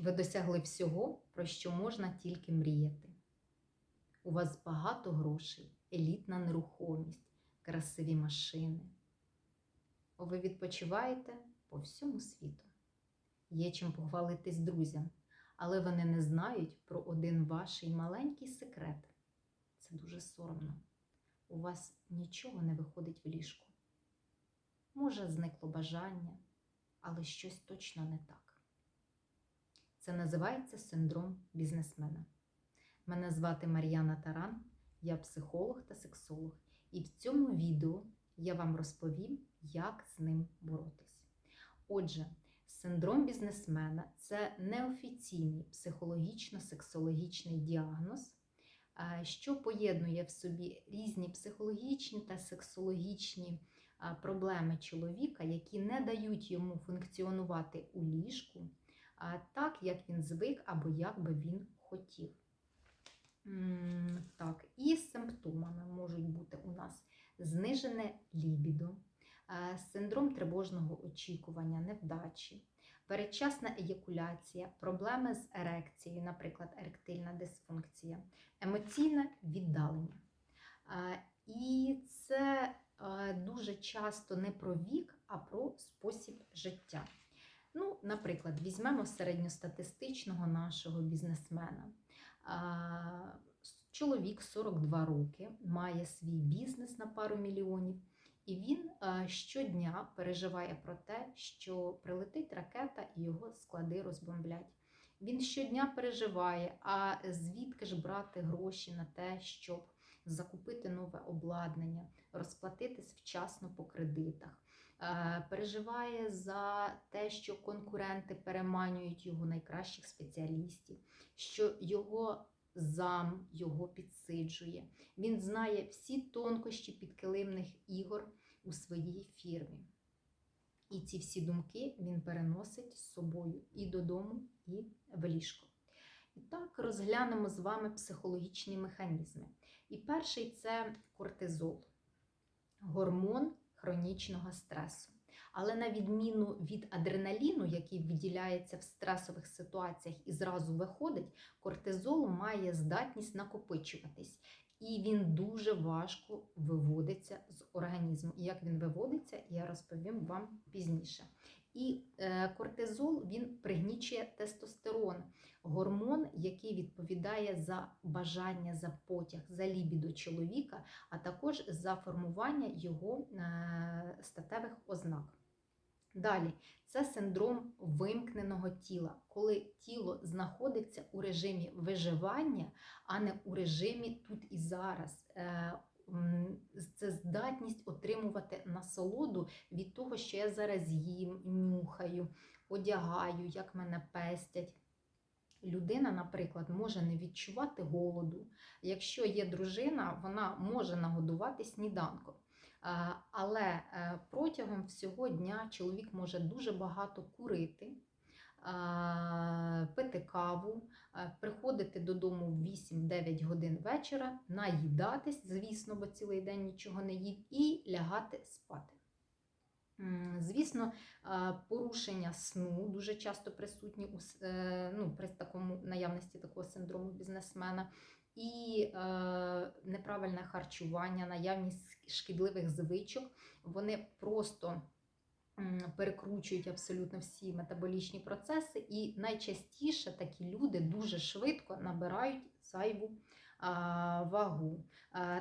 Ви досягли всього, про що можна тільки мріяти. У вас багато грошей, елітна нерухомість, красиві машини. Ви відпочиваєте по всьому світу. Є чим похвалитись друзям, але вони не знають про один ваш маленький секрет. Це дуже соромно. У вас нічого не виходить в ліжку. Може, зникло бажання, але щось точно не так. Це називається синдром бізнесмена. Мене звати Мар'яна Таран, я психолог та сексолог, і в цьому відео я вам розповім, як з ним боротись. Отже, синдром бізнесмена це неофіційний психологічно-сексологічний діагноз, е, що поєднує в собі різні психологічні та сексологічні е, проблеми чоловіка, які не дають йому функціонувати у ліжку так, як він звик або як би він хотів. Так, і симптомами можуть бути у нас знижене лібідо, е, синдром тривожного очікування, невдачі, передчасна еякуляція, проблеми з ерекцією, наприклад, еректильна дисфункція, емоційне віддалення. Е, І це е, дуже часто не про вік, а про спосіб життя. Ну, наприклад, візьмемо середньостатистичного нашого бізнесмена. Чоловік 42 роки, має свій бізнес на пару мільйонів, і він щодня переживає про те, що прилетить ракета і його склади розбомблять. Він щодня переживає, а звідки ж брати гроші на те, щоб закупити нове обладнання, розплатитись вчасно по кредитах. Е, Переживає за те, що конкуренти переманюють його найкращих спеціалістів, що його зам його підсиджує. Він знає всі тонкощі підкилимних ігор у своїй фірмі. І ці всі думки він переносить з собою і додому, і в ліжко. І так розглянемо з вами психологічні механізми. І перший це кортизол, гормон хронічного стресу. Але на відміну від адреналіну, який виділяється в стресових ситуаціях і зразу виходить, кортизол має здатність накопичуватись. І він дуже важко виводиться з організму. І як він виводиться, я розповім вам пізніше. І е, кортизол він пригнічує тестостерон, гормон, який відповідає за бажання, за потяг, за лібідо чоловіка, а також за формування його е, статевих ознак. Далі, це синдром вимкненого тіла, коли тіло знаходиться у режимі виживання, а не у режимі тут і зараз. Це здатність отримувати насолоду від того, що я зараз їм, нюхаю, одягаю, як мене пестять. Людина, наприклад, може не відчувати голоду. Якщо є дружина, вона може нагодувати сніданком. Е, Але е, протягом всього дня чоловік може дуже багато курити, пити каву, е, приходити додому в 8-9 годин вечора, наїдатись, звісно, бо цілий день нічого не їв, і лягати спати. Звісно, е, порушення сну дуже часто присутні у е, ну, при такому наявності такого синдрому бізнесмена, і е, неправильне харчування, наявність шкідливих звичок, вони просто перекручують абсолютно всі метаболічні процеси, і найчастіше такі люди дуже швидко набирають зайву вагу.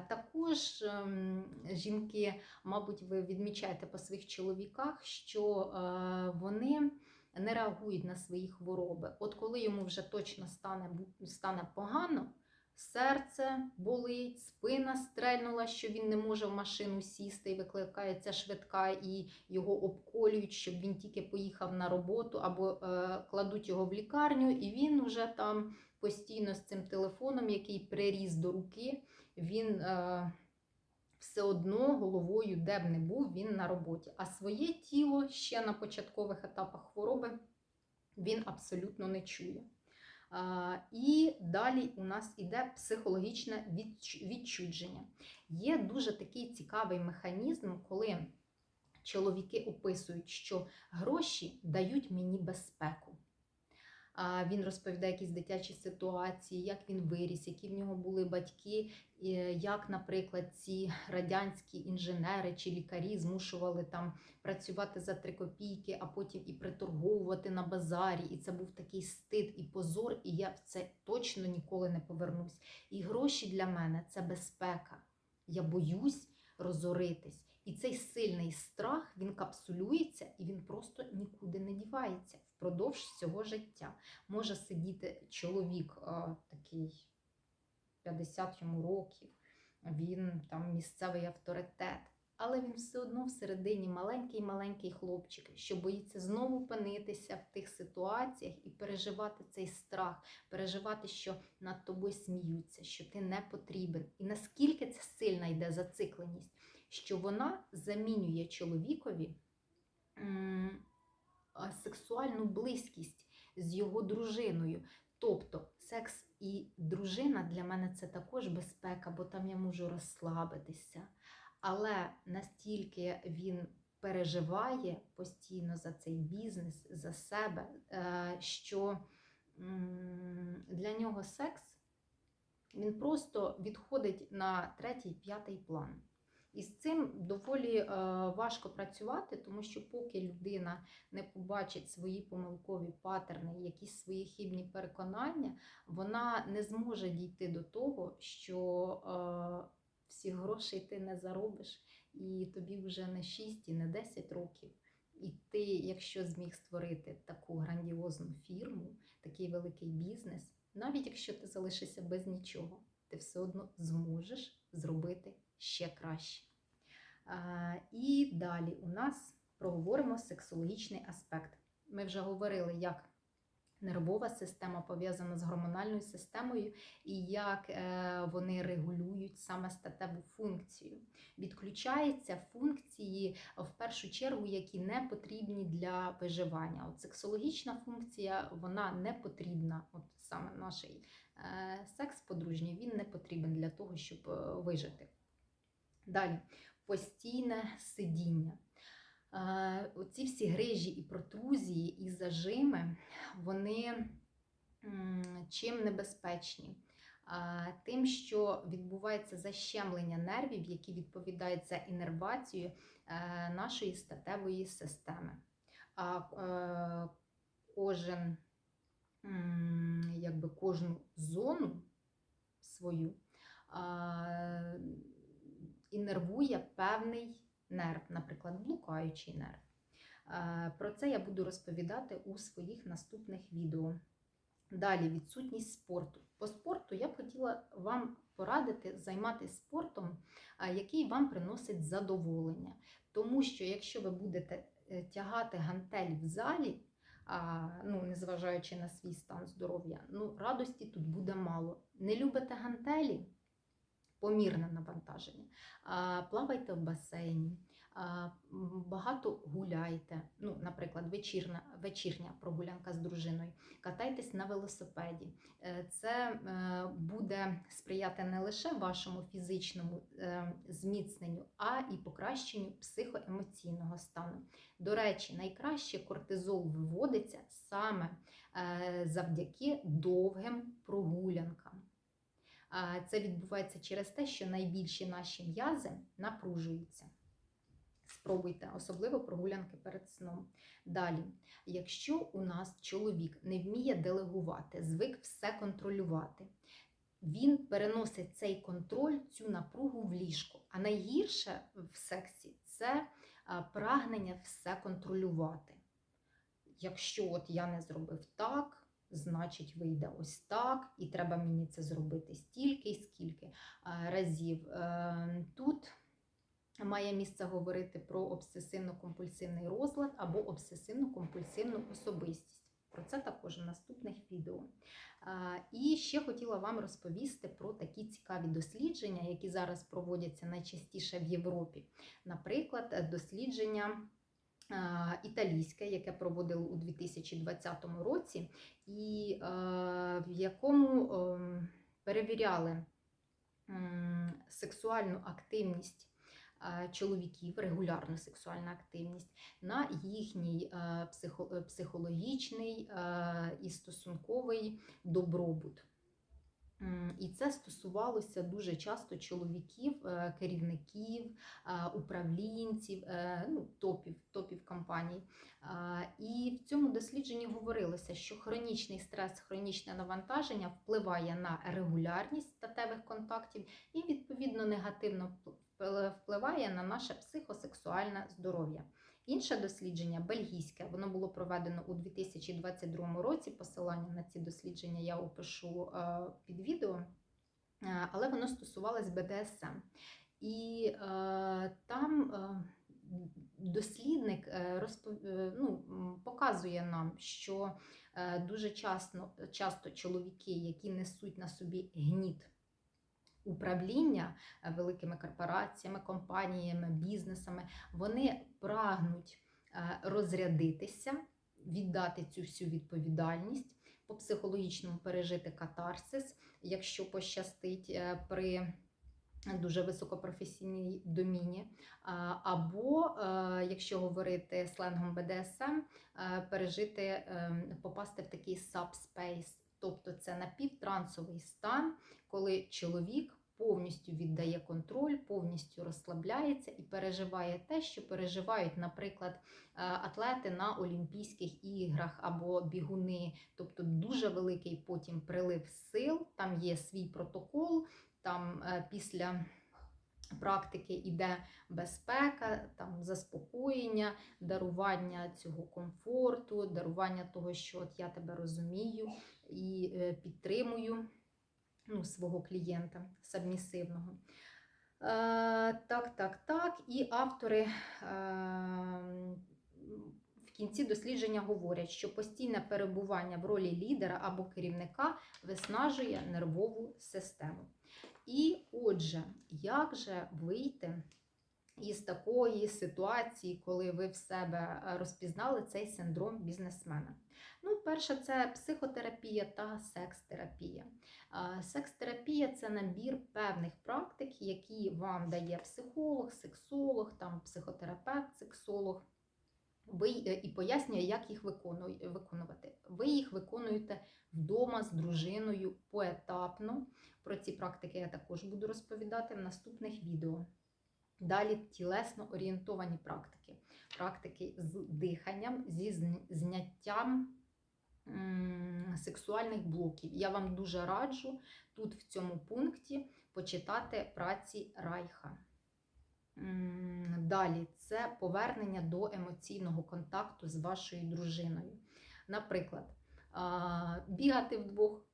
Також ем, жінки, мабуть, ви відмічаєте по своїх чоловіках, що е, вони не реагують на свої хвороби. От коли йому вже точно стане, стане погано, серце болить, спина стрельнула, що він не може в машину сісти і викликається швидка, і його обколюють, щоб він тільки поїхав на роботу, або е, кладуть його в лікарню, і він вже там постійно з цим телефоном, який приріс до руки, він. Е, все одно головою, де б не був, він на роботі. А своє тіло ще на початкових етапах хвороби він абсолютно не чує. І далі у нас іде психологічне відчудження. Є дуже такий цікавий механізм, коли чоловіки описують, що гроші дають мені безпеку. Він розповідає якісь дитячі ситуації, як він виріс, які в нього були батьки, і як, наприклад, ці радянські інженери чи лікарі змушували там працювати за три копійки, а потім і приторговувати на базарі. І це був такий стид і позор, і я в це точно ніколи не повернусь. І гроші для мене це безпека. Я боюсь розоритись. І цей сильний страх він капсулюється і він просто нікуди не дівається впродовж всього життя. Може сидіти чоловік такий 50 йому років, він там місцевий авторитет, але він все одно всередині маленький-маленький хлопчик, що боїться знову опинитися в тих ситуаціях і переживати цей страх, переживати, що над тобою сміються, що ти не потрібен. І наскільки це сильна йде зацикленість, що вона замінює чоловікові сексуальну близькість з його дружиною. Тобто секс і дружина для мене це також безпека, бо там я можу розслабитися. Але настільки він переживає постійно за цей бізнес, за себе, е, що для нього секс він просто відходить на третій, п'ятий план. І з цим доволі е, важко працювати, тому що поки людина не побачить свої помилкові патерни, якісь свої хибні переконання, вона не зможе дійти до того, що е, всіх грошей ти не заробиш, і тобі вже не 6 і не 10 років. І ти, якщо зміг створити таку грандіозну фірму, такий великий бізнес, навіть якщо ти залишишся без нічого, ти все одно зможеш зробити ще краще. І далі у нас проговоримо сексологічний аспект. Ми вже говорили, як нервова система пов'язана з гормональною системою і як е, вони регулюють саме статеву функцію. Відключаються функції в першу чергу, які не потрібні для виживання. От сексологічна функція вона не потрібна. От саме наш е, секс подружній він не потрібен для того, щоб е, вижити. Далі постійне сидіння. Оці всі грижі і протрузії, і зажими, вони чим небезпечні? Тим, що відбувається защемлення нервів, які відповідають за інервацію е, нашої статевої системи. А е, кожен, якби кожну зону свою е, інервує певний нерв, наприклад, блукаючий нерв. Е, Про це я буду розповідати у своїх наступних відео. Далі відсутність спорту. По спорту я б хотіла вам порадити займатися спортом, е, який вам приносить задоволення. Тому що якщо ви будете е, тягати гантель в залі, ну, незважаючи на свій стан здоров'я, ну, радості тут буде мало. Не любите гантелі? Помірне навантаження. Плавайте в басейні, багато гуляйте. Ну, наприклад, вечірня, вечірня прогулянка з дружиною. Катайтесь на велосипеді. Е, Це е, буде сприяти не лише вашому фізичному е, зміцненню, а і покращенню психоемоційного стану. До речі, найкраще кортизол виводиться саме завдяки довгим прогулянкам. Це відбувається через те, що найбільші наші м'язи напружуються. Спробуйте, особливо прогулянки перед сном. Далі, якщо у нас чоловік не вміє делегувати, звик все контролювати, він переносить цей контроль, цю напругу в ліжко. А найгірше в сексі це прагнення все контролювати. Якщо от я не зробив так, значить вийде ось так, і треба мені це зробити стільки і скільки разів. Е, Тут має місце говорити про обсесивно-компульсивний розлад або обсесивно-компульсивну особистість. Про це також в наступних відео. І ще хотіла вам розповісти про такі цікаві дослідження, які зараз проводяться найчастіше в Європі. Наприклад, дослідження італійське, яке проводили у 2020 році, і е, в якому е, перевіряли сексуальну активність е, чоловіків, регулярну сексуальну активність, на їхній е, психо- психологічний і стосунковий добробут. І це стосувалося дуже часто чоловіків, е, керівників, е, управлінців, е, ну, топів, топів компаній. І в цьому дослідженні говорилося, що хронічний стрес, хронічне навантаження впливає на регулярність статевих контактів і, відповідно, негативно вп- впливає на наше психосексуальне здоров'я. Інше дослідження бельгійське, воно було проведено у 2022 році. Посилання на ці дослідження я опишу е, під відео, Е, але воно стосувалось БДСМ. І е, там дослідник розпов... ну, показує нам, що дуже часто, часто чоловіки, які несуть на собі гніт управління е, великими корпораціями, компаніями, бізнесами, вони прагнуть е, розрядитися, віддати цю всю відповідальність, по психологічному пережити катарсис, якщо пощастить е, при дуже високопрофесійній доміні. Або, якщо говорити сленгом БДСМ, пережити, е, попасти в такий тобто це напівтрансовий стан, коли чоловік повністю віддає контроль, повністю розслабляється і переживає те, що переживають, наприклад, е, атлети на Олімпійських іграх або бігуни, тобто дуже великий потім прилив сил, там є свій протокол, там е, після. Практики іде безпека, там заспокоєння, дарування цього комфорту, дарування того, що от я тебе розумію і е, підтримую ну, свого клієнта сабмісивного. Е, так, так, так. І автори е, в кінці дослідження говорять, що постійне перебування в ролі лідера або керівника виснажує нервову систему. І отже, як же вийти із такої ситуації, коли ви в себе розпізнали цей синдром бізнесмена? Ну, перше, це психотерапія та секс-терапія. Секс-терапія це набір певних практик, які вам дає психолог, сексолог, там, психотерапевт, сексолог. Ви е, і пояснює, як їх виконувати. Ви їх виконуєте вдома з дружиною поетапно. Про ці практики я також буду розповідати в наступних відео. Далі тілесно орієнтовані практики. Практики з диханням, зі зняттям сексуальних блоків. Я вам дуже раджу тут в цьому пункті почитати праці Райха. Далі це повернення до емоційного контакту з вашою дружиною. Наприклад, бігати вдвох,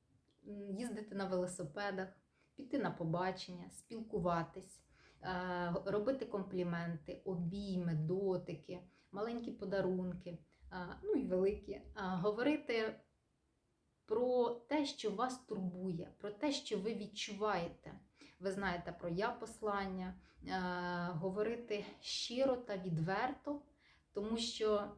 їздити на велосипедах, піти на побачення, спілкуватись, е, робити компліменти, обійми, дотики, маленькі подарунки, ну і великі, говорити про те, що вас турбує, про те, що ви відчуваєте. Ви знаєте про я послання, е, говорити щиро та відверто, тому що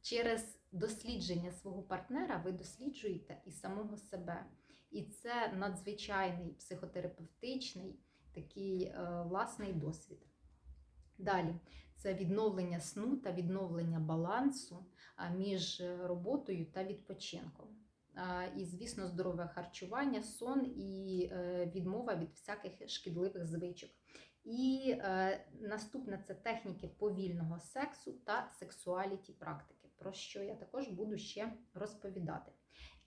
через дослідження свого партнера ви досліджуєте і самого себе. І це надзвичайний психотерапевтичний такий е, власний досвід. Далі це відновлення сну та відновлення балансу між е, роботою та відпочинком. І, звісно, здорове харчування, сон і е, відмова від всяких шкідливих звичок. І наступне це техніки повільного сексу та сексуаліті практики, про що я також буду ще розповідати.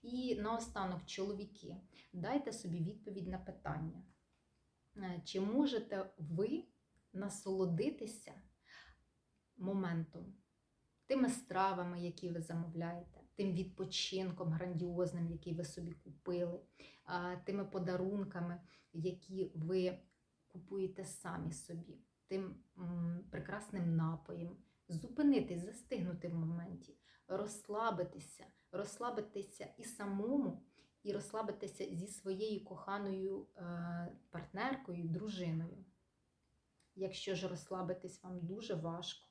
І наостанок, чоловіки, дайте собі відповідь на питання, Е, чи можете ви насолодитися моментом, тими стравами, які ви замовляєте, тим відпочинком грандіозним, який ви собі купили, тими подарунками, які ви купуєте самі собі, тим прекрасним напоєм, зупинитись, застигнути в моменті, розслабитися, розслабитися і самому, і розслабитися зі своєю коханою е, партнеркою, дружиною. Якщо ж розслабитись вам дуже важко,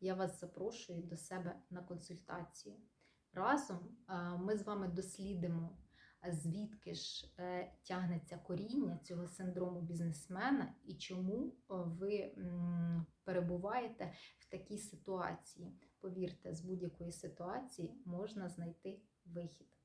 я вас запрошую до себе на консультацію. Разом е, ми з вами дослідимо звідки ж е, тягнеться коріння цього синдрому бізнесмена і чому е, ви перебуваєте в такій ситуації. Повірте, з будь-якої ситуації можна знайти вихід.